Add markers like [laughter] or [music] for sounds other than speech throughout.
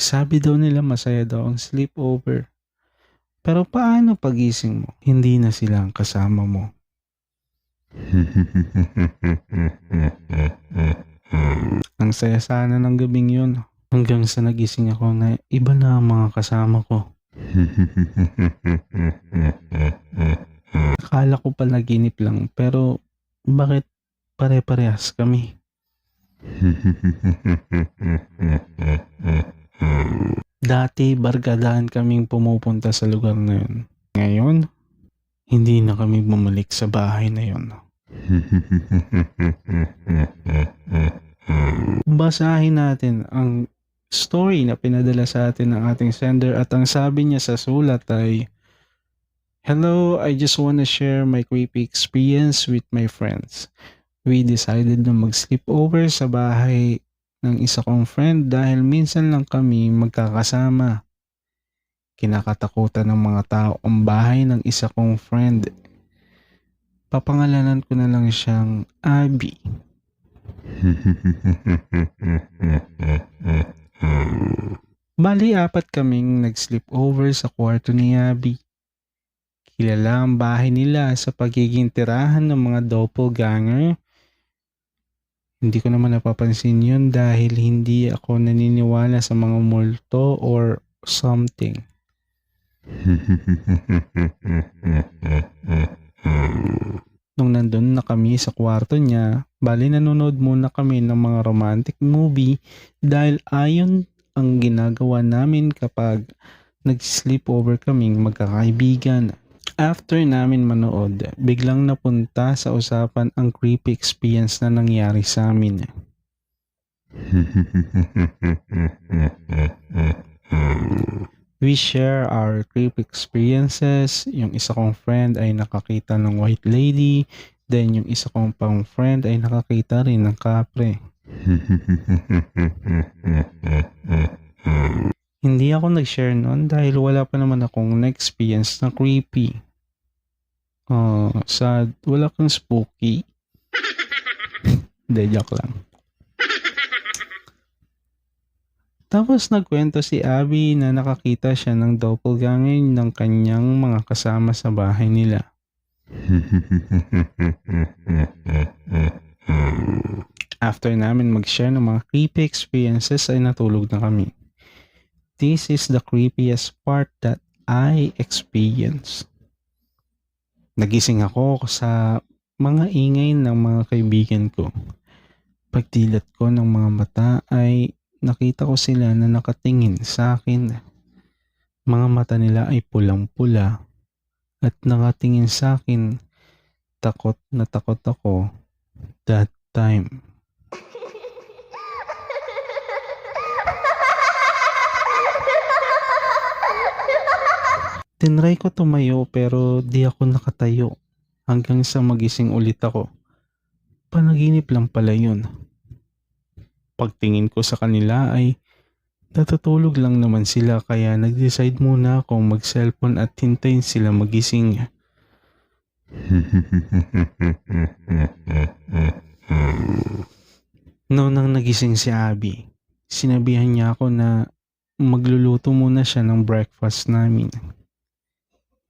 Sabi daw nila masaya daw ang sleepover. Pero paano pagising mo? Hindi na sila ang kasama mo. [laughs] Ang saya sana ng gabing yun. Hanggang sa nagising ako na iba na ang mga kasama ko. [laughs] Akala ko pa naginip lang pero bakit pare-parehas kami? [laughs] Dati barkadahan kaming pumupunta sa lugar na yun. Ngayon, hindi na kami bumalik sa bahay na yun. [laughs] Basahin natin ang story na pinadala sa atin ng ating sender at ang sabi niya sa sulat ay Hello, I just want to share my creepy experience with my friends. We decided na mag-sleep over sa bahay ng isa kong friend dahil minsan lang kami magkakasama. Kinakatakutan ng mga tao ang bahay ng isa kong friend. Papangalanan ko na lang siyang Abby. [laughs] Bali, apat kaming nag-sleep over sa kwarto ni Abby. Kilala ang bahay nila sa pagiging tirahan ng mga doppelganger. Hindi ko naman napapansin yun dahil hindi ako naniniwala sa mga multo or something. [laughs] Nung nandun na kami sa kwarto niya, bali nanonood muna kami ng mga romantic movie dahil ayon ang ginagawa namin kapag nag-sleepover kaming magkakaibigan. After namin manood, biglang napunta sa usapan ang creepy experience na nangyari sa amin. [laughs] We share our creepy experiences. Yung isa kong friend ay nakakita ng white lady. Then yung isa kong pang friend ay nakakita rin ng kapre. [laughs] Hindi ako nag-share nun dahil wala pa naman akong na-experience na creepy. Uh, sad. Wala kang spooky. Hindi, joke lang. Tapos nagkwento si Abby na nakakita siya ng doppelganger ng kanyang mga kasama sa bahay nila. After namin mag-share ng mga creepy experiences ay natulog na kami. This is the creepiest part that I experienced. Nagising ako sa mga ingay ng mga kaibigan ko. Pagdilat ko ng mga mata ay nakita ko sila na nakatingin sa akin. Mga mata nila ay pulang-pula at nakatingin sa akin. Takot na takot ako that time. Tinry ko tumayo pero di ako nakatayo hanggang sa magising ulit ako. Panaginip lang pala yun. Pagtingin ko sa kanila ay natutulog lang naman sila kaya nag-decide muna akong mag-cellphone at hintayin sila magising. [laughs] Noon nang nagising si Abby, sinabihan niya ako na magluluto muna siya ng breakfast namin.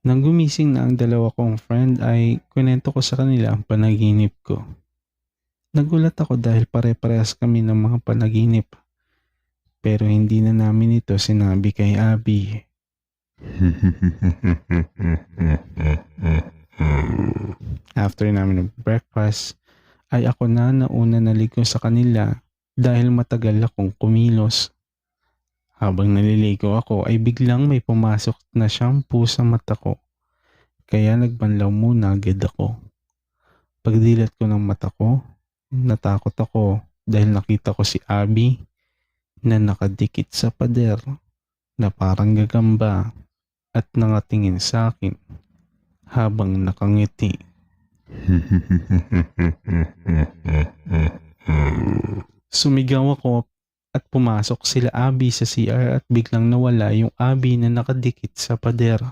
Nang gumising na ang dalawa kong friend ay kunento ko sa kanila ang panaginip ko. Nagulat ako dahil pare-parehas kami ng mga panaginip. Pero hindi na namin ito sinabi kay Abby. After namin ng breakfast, ay ako na nauna naligo sa kanila dahil matagal akong kumilos. Habang naliligo ako ay biglang may pumasok na shampoo sa mata ko. Kaya nagbanlaw muna agad ako. Pagdilat ko ng mata ko, natakot ako dahil nakita ko si Abby na nakadikit sa pader na parang gagamba at nangatingin sa akin habang nakangiti. [laughs] Sumigaw ako at pumasok sila Abby sa CR at biglang nawala yung Abby na nakadikit sa pader.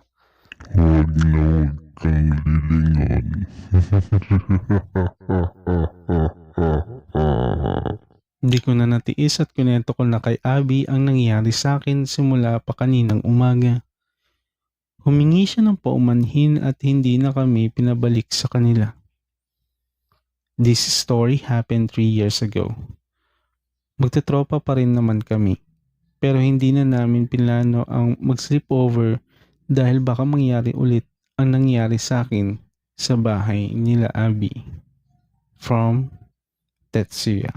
Huwag na huwag kang lilingon. [laughs] Hindi ko na natiis at kunento ko na kay Abby ang nangyari sa akin simula pa kaninang umaga. Humingi siya ng paumanhin at hindi na kami pinabalik sa kanila. This story happened three years ago. Magtatropa pa rin naman kami. Pero hindi na namin pinlano ang mag-sleepover dahil baka mangyari ulit ang nangyari sa akin sa bahay nila Abby. From Tetsuya.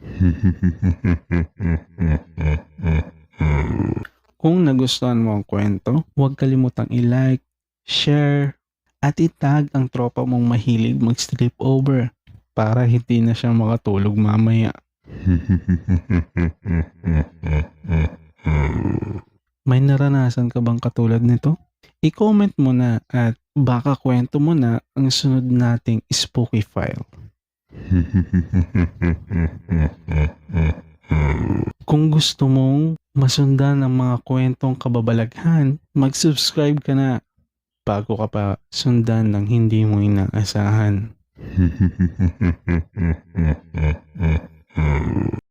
[laughs] Kung nagustuhan mo ang kwento, huwag kalimutang i-like, share, at itag ang tropa mong mahilig mag-sleep over para hindi na siya makatulog mamaya. May naranasan ka bang katulad nito? I-comment mo na at baka kwento mo na ang sunod nating spooky file. Kung gusto mong masundan ang mga kwentong kababalaghan, mag-subscribe ka na bago ka pa sundan ng hindi mo inaasahan. Hmm.